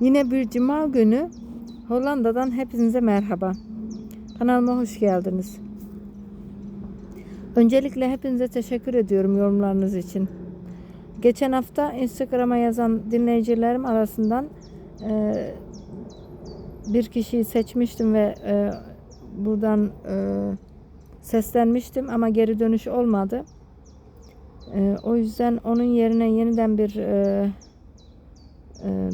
Yine bir cuma günü Hollanda'dan hepinize merhaba. Kanalıma hoş geldiniz. Öncelikle hepinize teşekkür ediyorum yorumlarınız için. Geçen hafta Instagram'a yazan dinleyicilerim arasından e, bir kişiyi seçmiştim ve e, buradan e, seslenmiştim ama geri dönüş olmadı. E, o yüzden onun yerine yeniden bir e, e,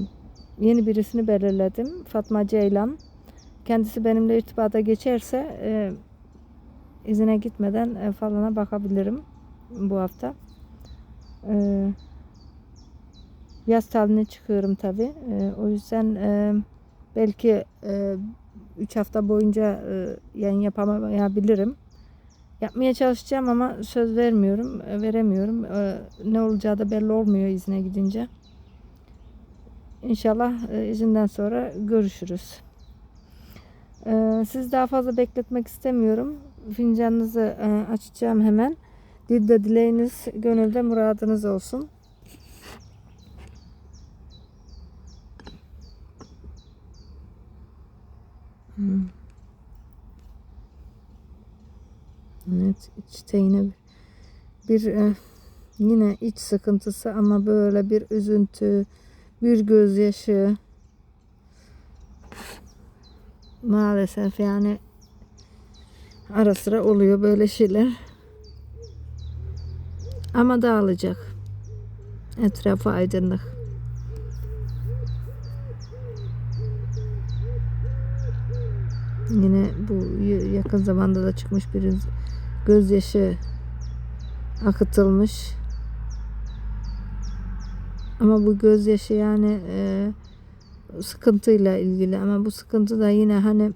yeni birisini belirledim. Fatma Ceylan. Kendisi benimle irtibata geçerse e, izine gitmeden e, falana bakabilirim bu hafta. E, yaz tatiline çıkıyorum tabi. E, o yüzden e, belki 3 hafta boyunca e, yayın yapamayabilirim. Yapmaya çalışacağım ama söz vermiyorum, e, veremiyorum. E, ne olacağı da belli olmuyor izine gidince. İnşallah e, izinden sonra görüşürüz. E, siz daha fazla bekletmek istemiyorum. Fincanınızı e, açacağım hemen. Dilde dileğiniz, gönülde muradınız olsun. Hmm. Evet, içte yine bir, bir yine iç sıkıntısı ama böyle bir üzüntü, bir gözyaşı. Maalesef yani ara sıra oluyor böyle şeyler. Ama dağılacak. Etrafı aydınlık. Yine bu yakın zamanda da çıkmış bir gözyaşı akıtılmış. Ama bu gözyaşı yani e, sıkıntıyla ilgili ama bu sıkıntı da yine hani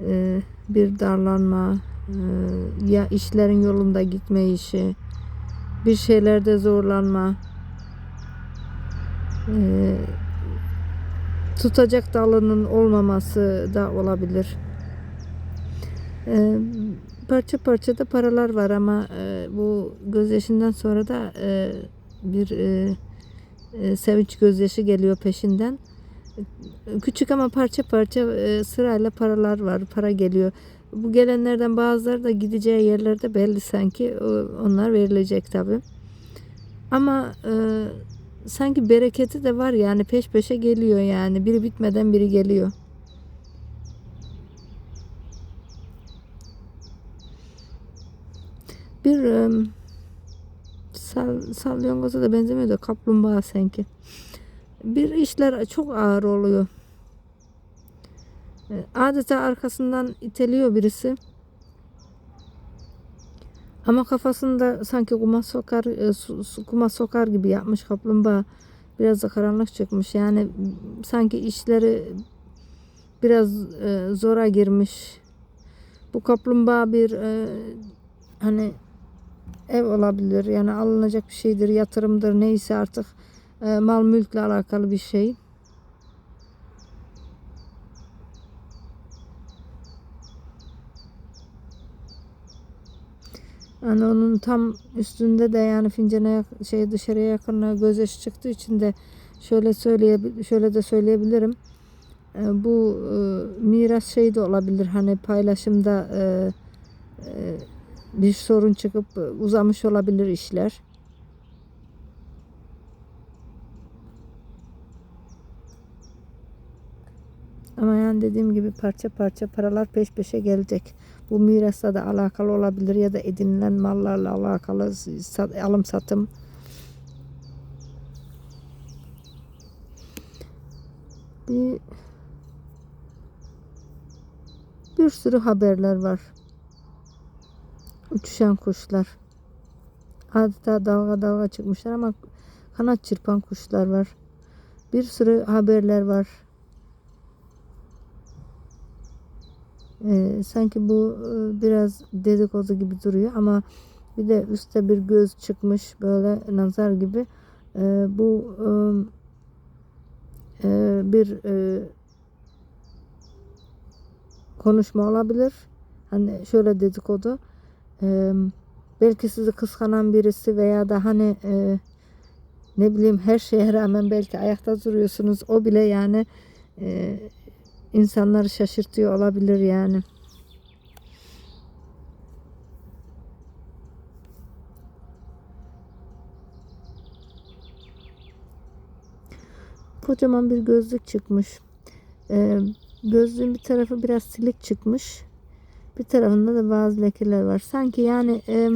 e, bir darlanma e, ya işlerin yolunda gitmeyişi bir şeylerde zorlanma e, tutacak dalının olmaması da olabilir. E, parça parça da paralar var ama e, bu gözyaşından sonra da e, bir e, e, sevinç gözyaşı geliyor peşinden. Küçük ama parça parça e, sırayla paralar var, para geliyor. Bu gelenlerden bazıları da gideceği yerlerde belli sanki. Onlar verilecek tabi. Ama e, sanki bereketi de var yani peş peşe geliyor yani. Biri bitmeden biri geliyor. Bir e, sal, salyongoza da benzemiyor da kaplumbağa sanki. Bir işler çok ağır oluyor. E, Adeta arkasından iteliyor birisi. Ama kafasında sanki kuma sokar, e, kuma sokar gibi yapmış kaplumbağa. Biraz da karanlık çıkmış. Yani sanki işleri biraz e, zora girmiş. Bu kaplumbağa bir hani ev olabilir. Yani alınacak bir şeydir, yatırımdır, neyse artık e, mal mülkle alakalı bir şey. Yani onun tam üstünde de yani fincana şey dışarıya yakın gözyaşı çıktığı için de şöyle söyleyebil şöyle de söyleyebilirim. E, bu e, miras şey de olabilir hani paylaşımda e, e, bir sorun çıkıp e, uzamış olabilir işler. Ama yani dediğim gibi parça parça paralar peş peşe gelecek. Bu mirasla da alakalı olabilir ya da edinilen mallarla alakalı alım satım. Bir bir sürü haberler var. Uçuşan kuşlar. Adeta dalga dalga çıkmışlar ama kanat çırpan kuşlar var. Bir sürü haberler var. Ee, sanki bu e, biraz dedikodu gibi duruyor ama bir de üstte bir göz çıkmış böyle nazar gibi. Ee, bu e, e, bir e, konuşma olabilir. Hani şöyle dedikodu. Belki sizi kıskanan birisi veya da hani e, ne bileyim her şeye rağmen belki ayakta duruyorsunuz. O bile yani e, insanları şaşırtıyor olabilir yani. Kocaman bir gözlük çıkmış. Ee, gözlüğün bir tarafı biraz silik çıkmış. Bir tarafında da bazı lekeler var. Sanki yani e,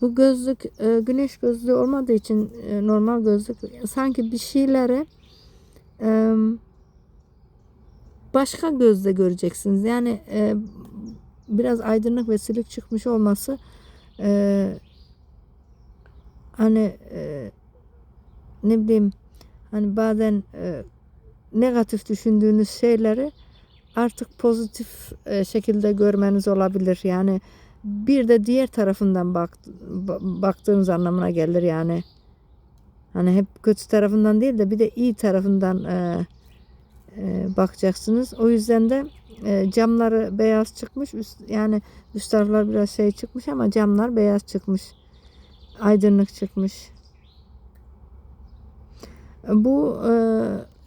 bu gözlük e, güneş gözlüğü olmadığı için e, normal gözlük sanki bir şeyleri e, başka gözle göreceksiniz. Yani e, biraz aydınlık ve silik çıkmış olması e, hani e, ne bileyim hani bazen e, negatif düşündüğünüz şeyleri artık pozitif e, şekilde görmeniz olabilir. Yani bir de diğer tarafından bak, ba- baktığınız anlamına gelir yani. Hani hep kötü tarafından değil de bir de iyi tarafından e, e, bakacaksınız. O yüzden de e, camları beyaz çıkmış. Üst, yani üst taraflar biraz şey çıkmış ama camlar beyaz çıkmış. Aydınlık çıkmış. Bu e,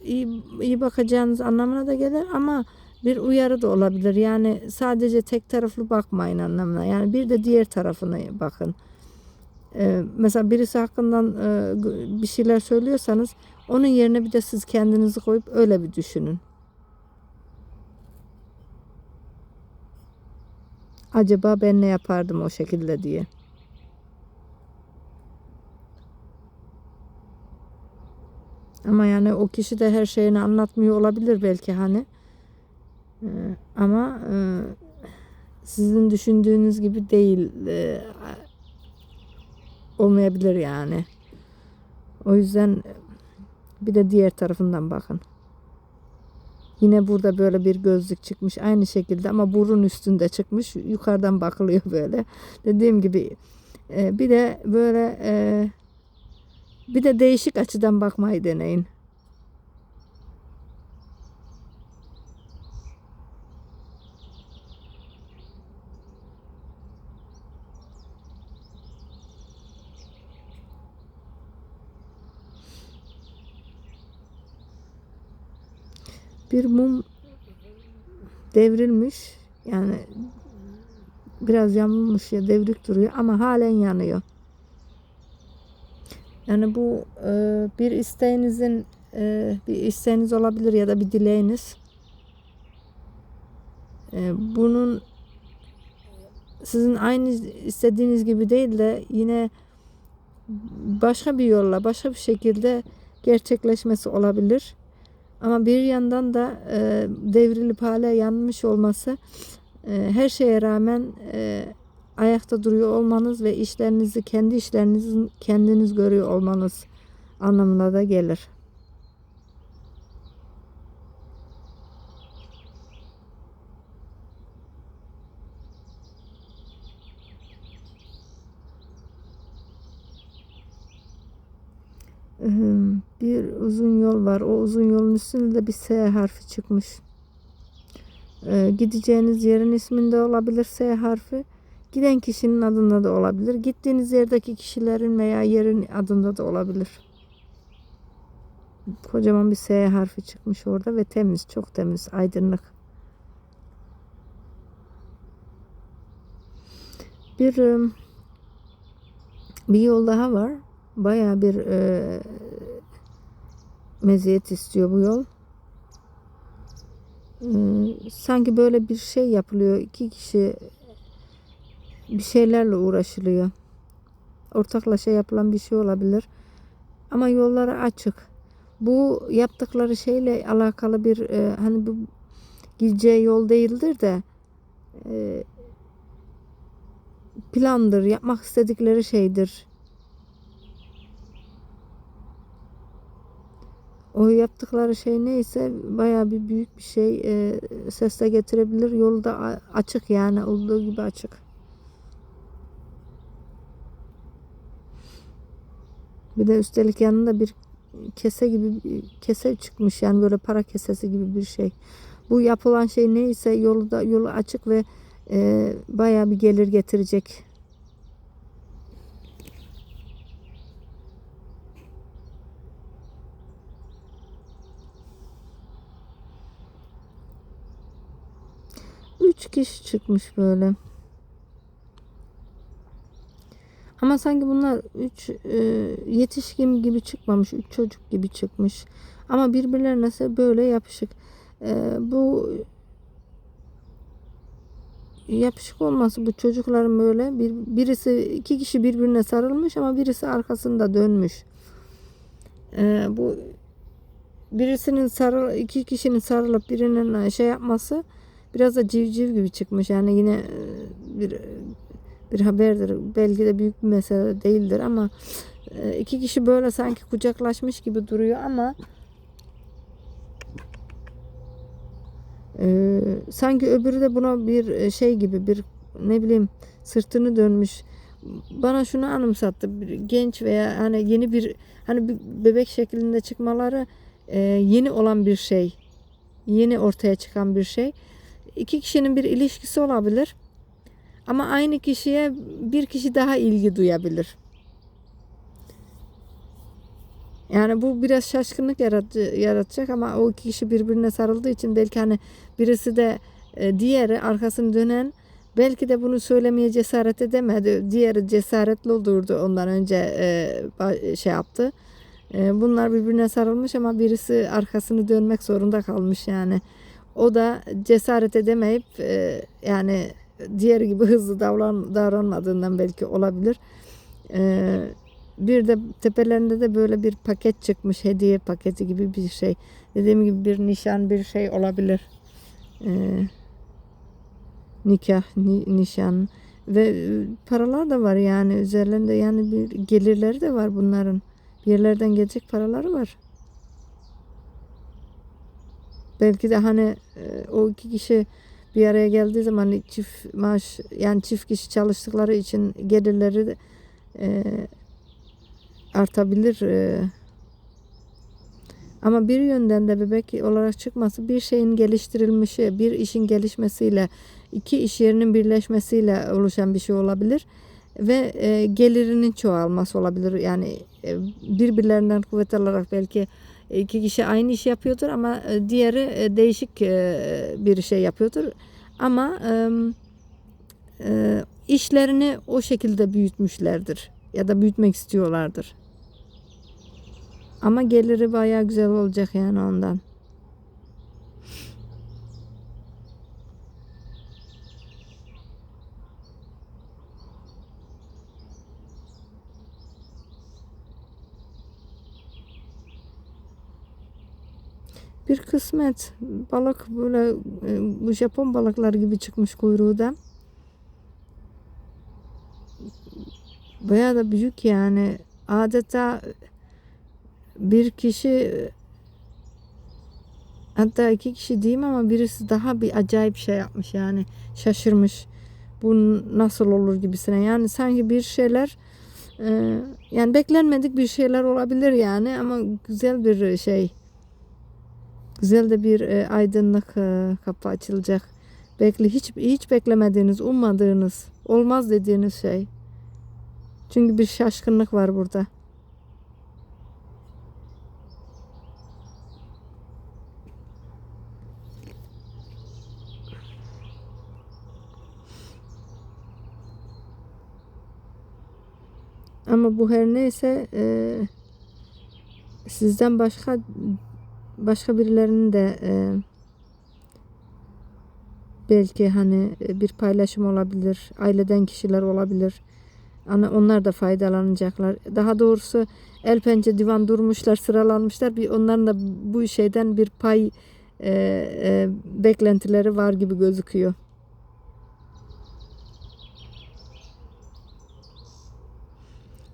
iyi, iyi bakacağınız anlamına da gelir ama bir uyarı da olabilir. Yani sadece tek taraflı bakmayın anlamına. Yani bir de diğer tarafına bakın. E, mesela birisi hakkından e, bir şeyler söylüyorsanız onun yerine bir de siz kendinizi koyup öyle bir düşünün. Acaba ben ne yapardım o şekilde diye. Ama yani o kişi de her şeyini anlatmıyor olabilir belki hani. Ee, ama e, sizin düşündüğünüz gibi değil e, olmayabilir yani. O yüzden bir de diğer tarafından bakın. Yine burada böyle bir gözlük çıkmış aynı şekilde ama burun üstünde çıkmış. Yukarıdan bakılıyor böyle. Dediğim gibi e, bir de böyle bir de değişik açıdan bakmayı deneyin. Bir mum devrilmiş. Yani biraz yamulmuş ya devrik duruyor ama halen yanıyor. Yani bu e, bir isteğinizin e, bir isteğiniz olabilir ya da bir dileğiniz. E, bunun sizin aynı istediğiniz gibi değil de yine başka bir yolla, başka bir şekilde gerçekleşmesi olabilir. Ama bir yandan da e, devrilip hala yanmış olması e, her şeye rağmen e, ayakta duruyor olmanız ve işlerinizi kendi işlerinizin kendiniz görüyor olmanız anlamına da gelir. Bir uzun yol var. O uzun yolun üstünde de bir S harfi çıkmış. Gideceğiniz yerin isminde olabilir S harfi. Giden kişinin adında da olabilir. Gittiğiniz yerdeki kişilerin veya yerin adında da olabilir. Kocaman bir S harfi çıkmış orada ve temiz, çok temiz, aydınlık. Bir bir yol daha var. Baya bir e, meziyet istiyor bu yol. E, sanki böyle bir şey yapılıyor. İki kişi bir şeylerle uğraşılıyor. Ortaklaşa yapılan bir şey olabilir. Ama yolları açık. Bu yaptıkları şeyle alakalı bir e, hani bu gideceği yol değildir de e, plandır, yapmak istedikleri şeydir. O yaptıkları şey neyse baya bir büyük bir şey e, sesle getirebilir. Yolu da açık yani olduğu gibi açık. Bir de üstelik yanında bir kese gibi kese çıkmış yani böyle para kesesi gibi bir şey. Bu yapılan şey neyse yolu da yolu açık ve e, bayağı bir gelir getirecek. Üç kişi çıkmış böyle. Ama sanki bunlar üç e, yetişkin gibi çıkmamış. Üç çocuk gibi çıkmış. Ama birbirlerine ise böyle yapışık. E, bu yapışık olması bu çocukların böyle bir, birisi iki kişi birbirine sarılmış ama birisi arkasında dönmüş. E, bu birisinin sarıl iki kişinin sarılıp birinin şey yapması biraz da civciv gibi çıkmış. Yani yine e, bir bir haberdir. Belki de büyük bir mesele değildir ama e, iki kişi böyle sanki kucaklaşmış gibi duruyor ama e, sanki öbürü de buna bir şey gibi bir ne bileyim sırtını dönmüş bana şunu anımsattı bir genç veya hani yeni bir hani bir bebek şeklinde çıkmaları e, yeni olan bir şey yeni ortaya çıkan bir şey iki kişinin bir ilişkisi olabilir ama aynı kişiye bir kişi daha ilgi duyabilir. Yani bu biraz şaşkınlık yarat yaratacak ama o iki kişi birbirine sarıldığı için belki hani birisi de e, diğeri arkasını dönen belki de bunu söylemeye cesaret edemedi. Diğeri cesaretli olurdu ondan önce e, şey yaptı. E, bunlar birbirine sarılmış ama birisi arkasını dönmek zorunda kalmış yani. O da cesaret edemeyip e, yani diğer gibi hızlı davran, davranmadığından belki olabilir. Ee, bir de tepelerinde de böyle bir paket çıkmış hediye paketi gibi bir şey. Dediğim gibi bir nişan bir şey olabilir. Ee, nikah, ni, nişan ve e, paralar da var yani üzerlerinde yani bir gelirleri de var bunların. Bir yerlerden gelecek paraları var. Belki de hani e, o iki kişi bir araya geldiği zaman çift maaş yani çift kişi çalıştıkları için gelirleri e, artabilir. E, ama bir yönden de bebek olarak çıkması bir şeyin geliştirilmişi, bir işin gelişmesiyle, iki iş yerinin birleşmesiyle oluşan bir şey olabilir ve e, gelirinin çoğalması olabilir. Yani e, birbirlerinden kuvvet alarak belki iki kişi aynı iş yapıyordur ama e, diğeri e, değişik e, bir şey yapıyordur. Ama işlerini o şekilde büyütmüşlerdir ya da büyütmek istiyorlardır. Ama geliri bayağı güzel olacak yani ondan. Bir kısmet balık böyle e, bu Japon balıklar gibi çıkmış kuyruğu da. Bayağı da büyük yani. Adeta bir kişi hatta iki kişi diyeyim ama birisi daha bir acayip şey yapmış yani şaşırmış. Bu nasıl olur gibisine. Yani sanki bir şeyler e, yani beklenmedik bir şeyler olabilir yani ama güzel bir şey Güzel de bir e, aydınlık e, kapı açılacak. Bekle hiç hiç beklemediğiniz, ummadığınız, olmaz dediğiniz şey. Çünkü bir şaşkınlık var burada. Ama bu her neyse e, sizden başka başka birilerinin de e, belki hani e, bir paylaşım olabilir, aileden kişiler olabilir. Hani onlar da faydalanacaklar. Daha doğrusu el pençe divan durmuşlar, sıralanmışlar. Bir onların da bu şeyden bir pay e, e, beklentileri var gibi gözüküyor.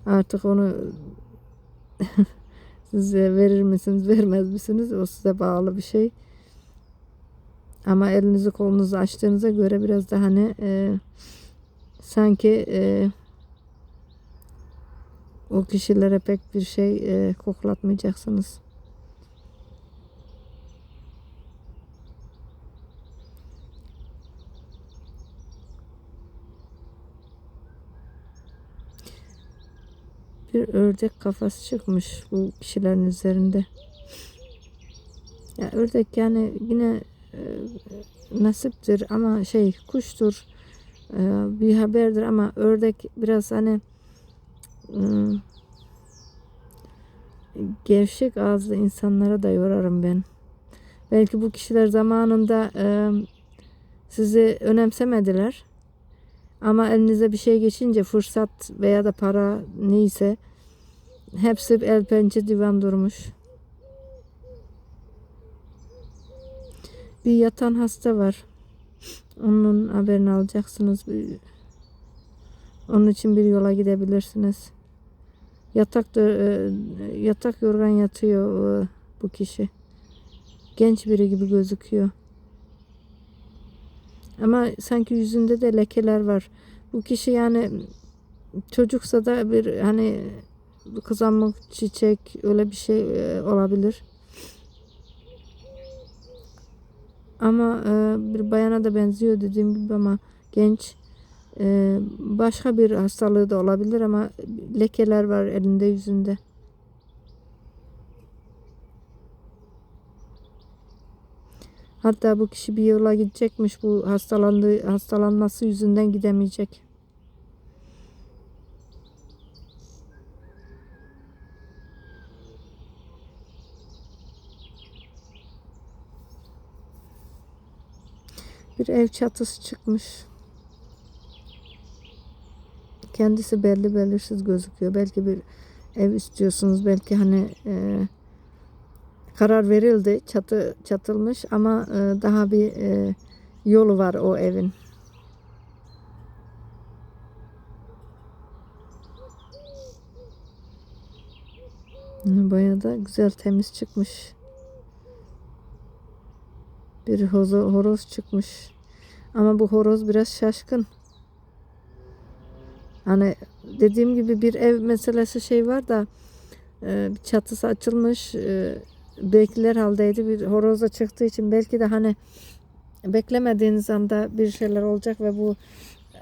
Artık onu Size verir misiniz, vermez misiniz? O size bağlı bir şey. Ama elinizi kolunuzu açtığınıza göre biraz da hani e, sanki e, o kişilere pek bir şey e, koklatmayacaksınız. Bir ördek kafası çıkmış bu kişilerin üzerinde. Ya ördek yani yine e, nasiptir ama şey kuştur e, bir haberdir ama ördek biraz hani e, gevşek ağızlı insanlara da yorarım ben. Belki bu kişiler zamanında e, sizi önemsemediler. Ama elinize bir şey geçince fırsat veya da para neyse hepsi el pençe divan durmuş. Bir yatan hasta var. Onun haberini alacaksınız. Onun için bir yola gidebilirsiniz. Yatak e, yatak yorgan yatıyor e, bu kişi. Genç biri gibi gözüküyor. Ama sanki yüzünde de lekeler var. Bu kişi yani çocuksa da bir hani kızamık, çiçek öyle bir şey e, olabilir. Ama e, bir bayana da benziyor dediğim gibi ama genç. E, başka bir hastalığı da olabilir ama lekeler var elinde yüzünde. Hatta bu kişi bir yola gidecekmiş bu hastalandığı hastalanması yüzünden gidemeyecek. Bir ev çatısı çıkmış. Kendisi belli belirsiz gözüküyor. Belki bir ev istiyorsunuz. Belki hani e, karar verildi. Çatı çatılmış ama e, daha bir e, yolu var o evin. Bayağı da güzel temiz çıkmış. Bir hozo, horoz çıkmış. Ama bu horoz biraz şaşkın. Hani dediğim gibi bir ev meselesi şey var da e, çatısı açılmış e, bekler haldeydi bir horoza çıktığı için belki de hani beklemediğiniz anda bir şeyler olacak ve bu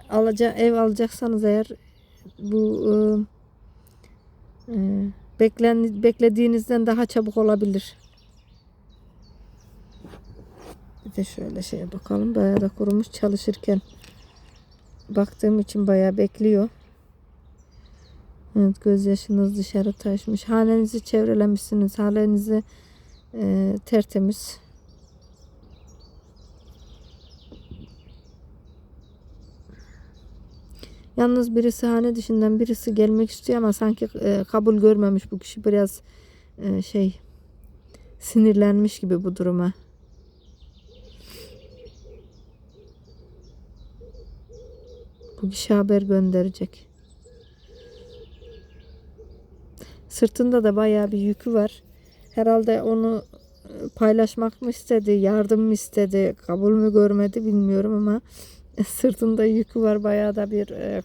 alaca ev alacaksanız eğer bu e, e, beklen beklediğinizden daha çabuk olabilir. Bir de şöyle şeye bakalım. Bayağı da kurumuş çalışırken. Baktığım için bayağı bekliyor. Evet gözyaşınız dışarı taşmış. Hanenizi çevrelemişsiniz. Hanenizi e, tertemiz. Yalnız birisi hane dışından birisi gelmek istiyor ama sanki e, kabul görmemiş bu kişi biraz e, şey sinirlenmiş gibi bu duruma. Bu kişi haber gönderecek. Sırtında da bayağı bir yükü var. Herhalde onu e, paylaşmak mı istedi, yardım mı istedi, kabul mü görmedi bilmiyorum ama sırtında yükü var. Bayağı da bir e,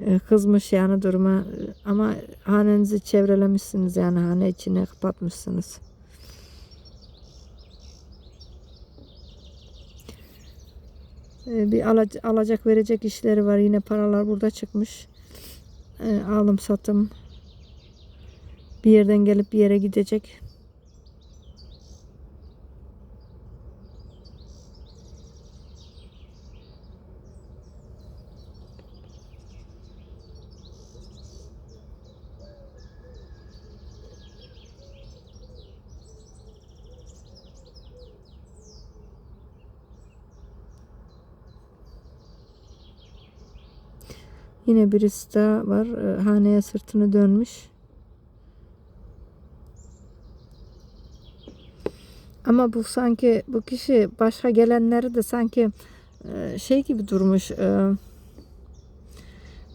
e, kızmış yani duruma. Ama hanenizi çevrelemişsiniz yani hane içine kapatmışsınız. E, bir alacak, alacak verecek işleri var. Yine paralar burada çıkmış. E, alım satım. Bir yerden gelip bir yere gidecek. Yine birisi daha var. E, Haneye sırtını dönmüş. Ama bu sanki bu kişi başka gelenleri de sanki e, şey gibi durmuş. e,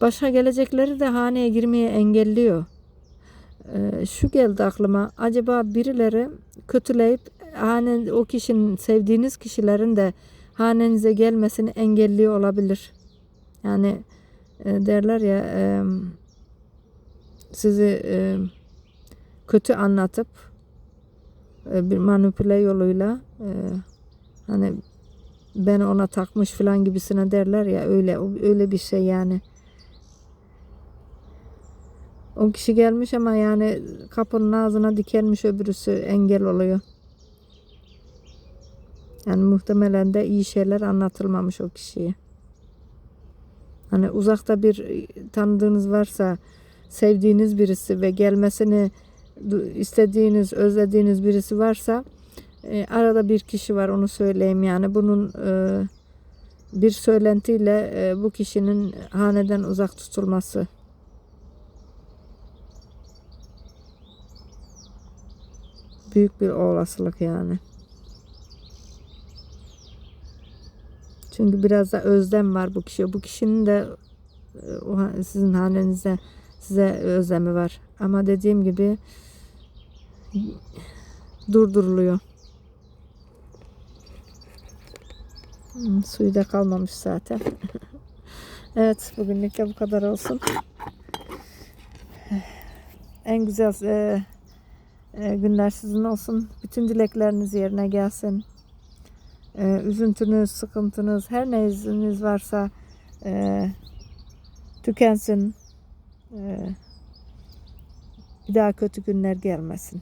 Başka gelecekleri de haneye girmeye engelliyor. E, Şu geldi aklıma. Acaba birileri kötüleyip hane o kişinin sevdiğiniz kişilerin de hanenize gelmesini engelliyor olabilir. Yani derler ya sizi kötü anlatıp bir manipüle yoluyla e, hani ben ona takmış falan gibisine derler ya öyle öyle bir şey yani. O kişi gelmiş ama yani kapının ağzına dikelmiş öbürüsü engel oluyor. Yani muhtemelen de iyi şeyler anlatılmamış o kişiye. Hani uzakta bir e, tanıdığınız varsa, sevdiğiniz birisi ve gelmesini istediğiniz, özlediğiniz birisi varsa e, arada bir kişi var onu söyleyeyim yani bunun e, bir söylentiyle e, bu kişinin haneden uzak tutulması. Büyük bir olasılık yani. Çünkü biraz da özlem var bu kişiye. Bu kişinin de e, sizin hanenize size özlemi var. Ama dediğim gibi durduruluyor. Hmm, suyu da kalmamış zaten. evet bugünlük de bu kadar olsun. En güzel e, e, günler sizin olsun. Bütün dilekleriniz yerine gelsin. E, üzüntünüz, sıkıntınız, her neyiniz varsa e, tükensin. E, bir daha kötü günler gelmesin.